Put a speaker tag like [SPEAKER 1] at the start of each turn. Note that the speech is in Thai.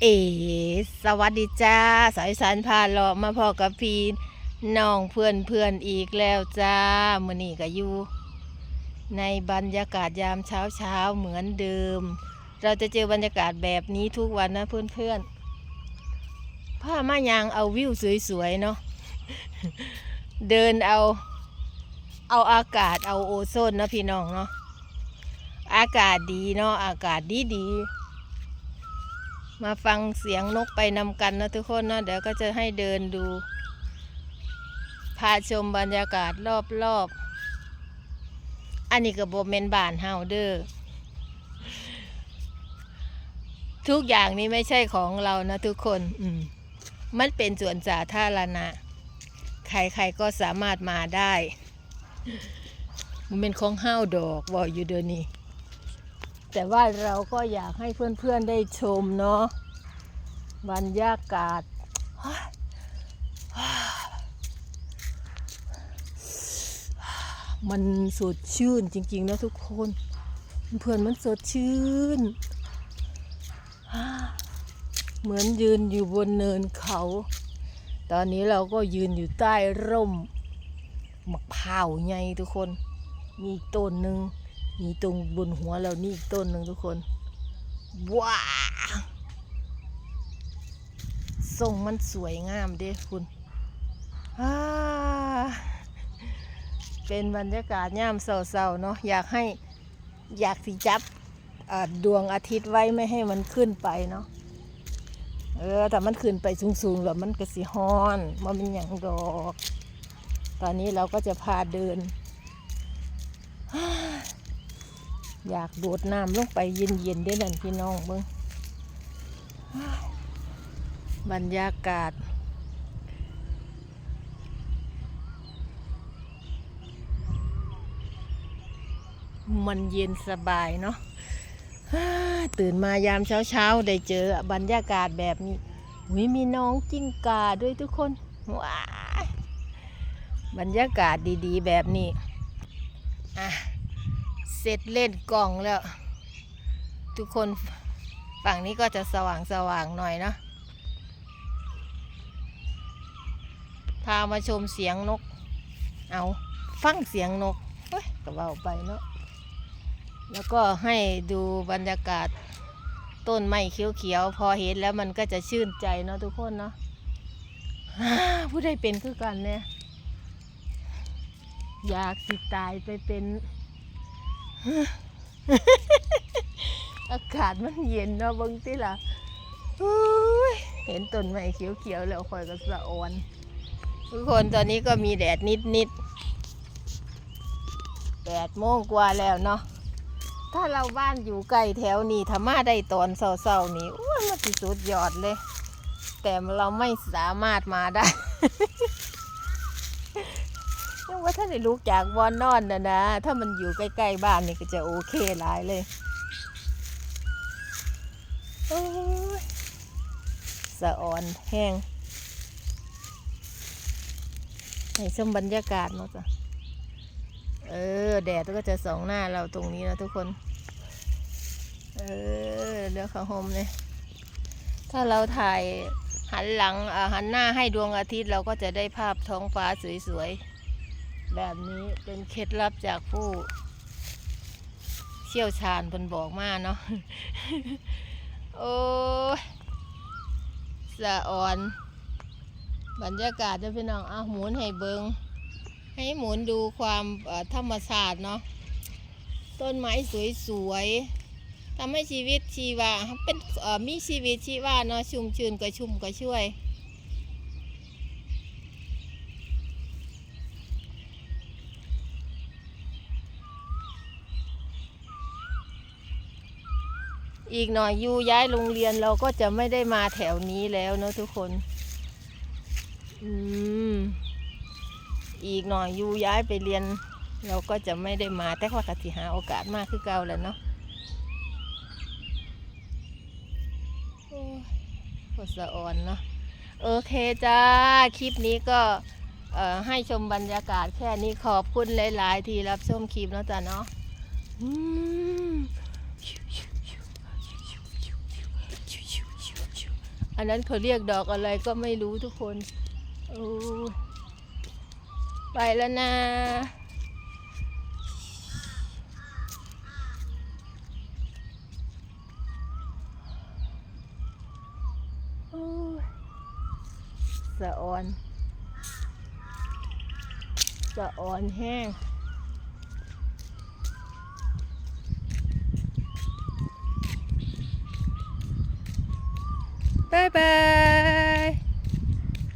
[SPEAKER 1] เอ๋สวัสดีจ้า สายสารพาเลามาพอกับพีน้องเพื่อนเพื่อนอีกแล้วจ้ามือนี่ก็อยู่ในบรรยากาศยามเช้าเช้าเหมือนเดิม เราจะเจอบรรยากาศแบบนี้ทุกวันนะเพื่อนเพื่อนผ้ามายางเอาวิวสวยๆเนาะเดินเอาเอาอากาศเอาโอโซนนะพี่น้องเนาะอากาศดีเนาะอากาศดีดีๆ มาฟังเสียงนกไปนำกันนะทุกคนนะเดี๋ยวก็จะให้เดินดู พาชมบรรยากาศรอบๆอันนี้ก็บเมนบานเฮาเด้อทุกอย่างนี้ไม่ใช่ของเรานะทุกคน อืมมันเป็นส่วนสาธารณะ ใครๆก็สามารถมาได้ มันเป็นของห้าวดอกบอกอยู่เดี๋ยวนี้ แต่ว่าเราก็อยากให้เพื่อนๆได้ชมเนาะบรรยากาศ มันสดชื่นจริงๆนะทุกคน เพื่อนมันสดชื่น เหมือนยืนอยู่บนเนินเขา ตอนนี้เราก็ยืนอยู่ใต้ร่มมะพร้าวใหญ่ทุกคน มีต้นหนึ่ง มีตรงบนหัวเรานี่อีกต้นหนึ่งทุกคน ว้าทรงมันสวยงามเด้คุณเป็นบรรยากาศย่ามเศร้าๆเนาะอยากให้อยากสิจับดวงอาทิตย์ไว้ไม่ให้มันขึ้นไปเนาะเออแต่มันขึ้นไปสูงๆแล้วมันก็สิฮ้อนมันเป็นอย่างดอก ตอนนี้เราก็จะพาเดิน อยากโดดน้ำลงไปเย็นๆได้นั่นพี่น้องเบิ้งบรรยากาศ มันเย็นสบายเนาะตื่นมายามเช้าๆ ได้เจอบรรยากาศแบบนี้วิมีน้องจิ้งกาด้วยทุกคนว้าบรรยากาศดีๆ แบบนี้ อะ ร็จเล่นกล่องแล้ว ทุกคนฝั่งนี้ก็จะสว่างๆหน่อยเนาะพามาชมเสียงนก เอาฟังเสียงนกเฮ้ยก็เบาไปเนาะแล้วก็ให้ดูบรรยากาศต้นไม้เขียวๆพอเห็นแล้วมันก็จะชื่นใจเนาะทุกคนเนาะผู้ใดเป็นคือกันเนี่ยอยากสิตายไปเป็น อากาศมันเย็นเนาะบางทีล่ะเห็นต้นไม้เขียวๆแล้วคอยก็สะออน ทุกคนตอนนี้ก็มีแดดนิดๆแปดโมงกว่าแล้วเนาะถ้าเราบ้านอยู่ใกล้แถวนี้ถ้ามาได้ตอนเศร้าๆนี่อ้วนมันสุดยอดเลย แต่เราไม่สามารถมาได้ ยังว่าถ้าได้ลุกจากวอนนอนนะนะ ถ้ามันอยู่ใกล้ๆบ้านนี่ก็จะโอเคหลายเลยโอ้ยสะอ่อนแห้งให้ชมบรรยากาศเนาะจ้ะเออ แดดก็จะส่องหน้าเราตรงนี้นะทุกคน เออเดี๋ยวขาโฮมเลยถ้าเราถ่ายหันหลังหันหน้าให้ดวงอาทิตย์เราก็จะได้ภาพท้องฟ้าสวยๆ แบบนี้เป็นเคล็ดลับจากผู้เชี่ยวชาญเพิ่นบอกมาเนาะ โอ้สะอ่อน บรรยากาศเด้อพี่น้องเอาหมุนให้เบิงให้หมุนดูความธรรมชาติเนาะ ต้นไม้สวยๆทำให้ชีวิตชีวา เป็นมีชีวิตชีวาเนาะชุ่มชื่นก็ชุ่มก็ช่วย อีกหน่อยยูย้ายโรงเรียนเราก็จะไม่ได้มาแถวนี้แล้วเนาะทุกคน อืม อีกหน่อยยูย้ายไปเรียน เราก็จะไม่ได้มาแต่ว่ากสิหาโอกาสมากคือเก่าแล้วเนาะโอ้ยปวดสะอ่อนเนาะโอเคจ้า คลิปนี้ก็ให้ชมบรรยากาศแค่นี้ขอบคุณหลาย ๆ ที่รับชมคลิปเนาะจ้ะเนาะ อันนั้นเขาเรียกดอกอะไรก็ไม่รู้ทุกคนโอ้ไปแล้วนะโอ้สะออน สะออนแห้ง บายบาย